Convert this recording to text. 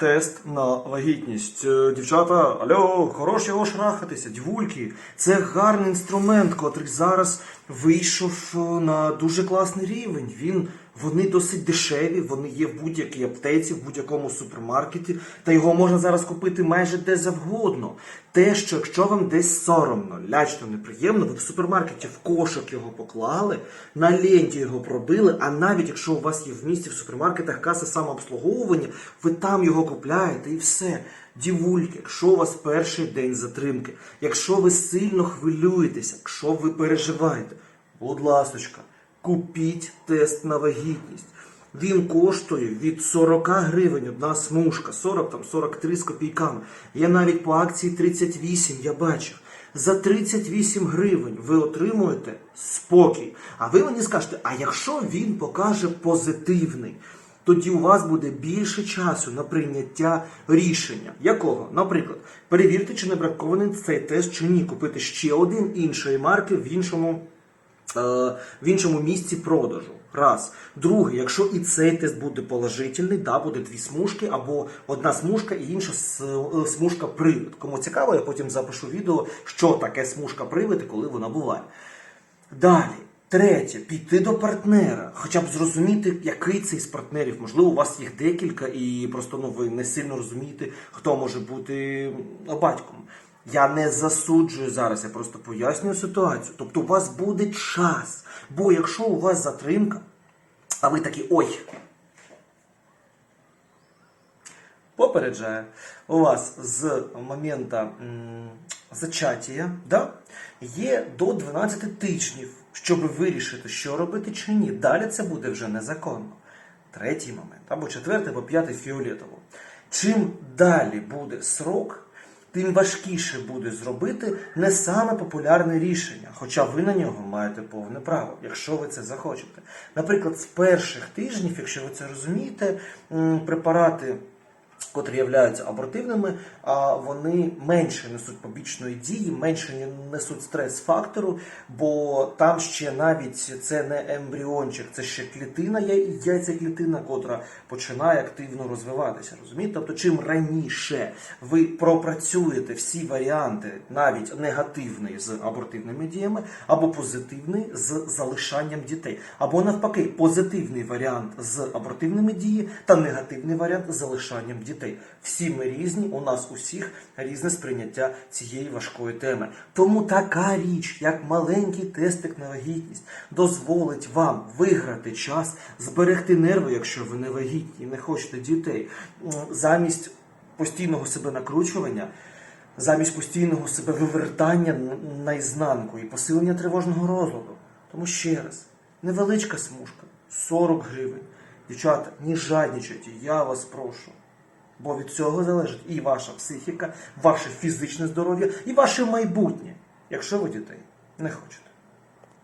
тест на вагітність. Е, Дівчата, альо, хорош його шрахатися, дівульки. Це гарний інструмент, котрий зараз вийшов е, на дуже класний рівень. Він вони досить дешеві, вони є в будь-якій аптеці, в будь-якому супермаркеті, та його можна зараз купити майже де завгодно. Те, що якщо вам десь соромно, лячно, неприємно, ви в супермаркеті в кошик його поклали, на ленті його пробили, а навіть якщо у вас є в місті в супермаркетах каса самообслуговування, ви там його купляєте і все. Дівульки, якщо у вас перший день затримки, якщо ви сильно хвилюєтеся, якщо ви переживаєте, будь ласочка, купіть тест на вагітність. Він коштує від 40 гривень одна смужка, 40 там 43 з копійками. Є навіть по акції 38, я бачив. За 38 гривень ви отримуєте спокій. А ви мені скажете, а якщо він покаже позитивний, тоді у вас буде більше часу на прийняття рішення. Якого? Наприклад, перевірте, чи не бракований цей тест чи ні. Купити ще один іншої марки в іншому в іншому місці продажу. Раз. Друге, якщо і цей тест буде положительний, да, буде дві смужки, або одна смужка і інша е, смужка привид. Кому цікаво, я потім запишу відео, що таке смужка привид і коли вона буває. Далі. Третє, піти до партнера, хоча б зрозуміти, який цей з партнерів. Можливо, у вас їх декілька, і просто ну, ви не сильно розумієте, хто може бути батьком. Я не засуджую зараз, я просто пояснюю ситуацію. Тобто у вас буде час. Бо якщо у вас затримка, а ви такі ой. Попереджаю, у вас з моменту зачаття да, є до 12 тижнів, щоб вирішити, що робити чи ні. Далі це буде вже незаконно. Третій момент, або четвертий, або п'ятий фіолетово. Чим далі буде срок, тим важкіше буде зробити не саме популярне рішення, хоча ви на нього маєте повне право, якщо ви це захочете. Наприклад, з перших тижнів, якщо ви це розумієте, препарати котрі являються абортивними, вони менше несуть побічної дії, менше несуть стрес-фактору, бо там ще навіть це не ембріончик, це ще клітина, яй- яйцеклітина, котра починає активно розвиватися. Розумієте? Тобто, чим раніше ви пропрацюєте всі варіанти, навіть негативний з абортивними діями, або позитивний з залишанням дітей, або навпаки, позитивний варіант з абортивними діями та негативний варіант з залишанням дітей. Всі ми різні, у нас усіх різне сприйняття цієї важкої теми. Тому така річ, як маленький тестик на вагітність, дозволить вам виграти час, зберегти нерви, якщо ви не вагітні не хочете дітей, замість постійного себе накручування. Замість постійного себе вивертання н- наізнанку і посилення тривожного розладу. Тому ще раз, невеличка смужка, 40 гривень. Дівчата, не жадничайте, я вас прошу. Бо від цього залежить і ваша психіка, ваше фізичне здоров'я, і ваше майбутнє, якщо ви дітей не хочете.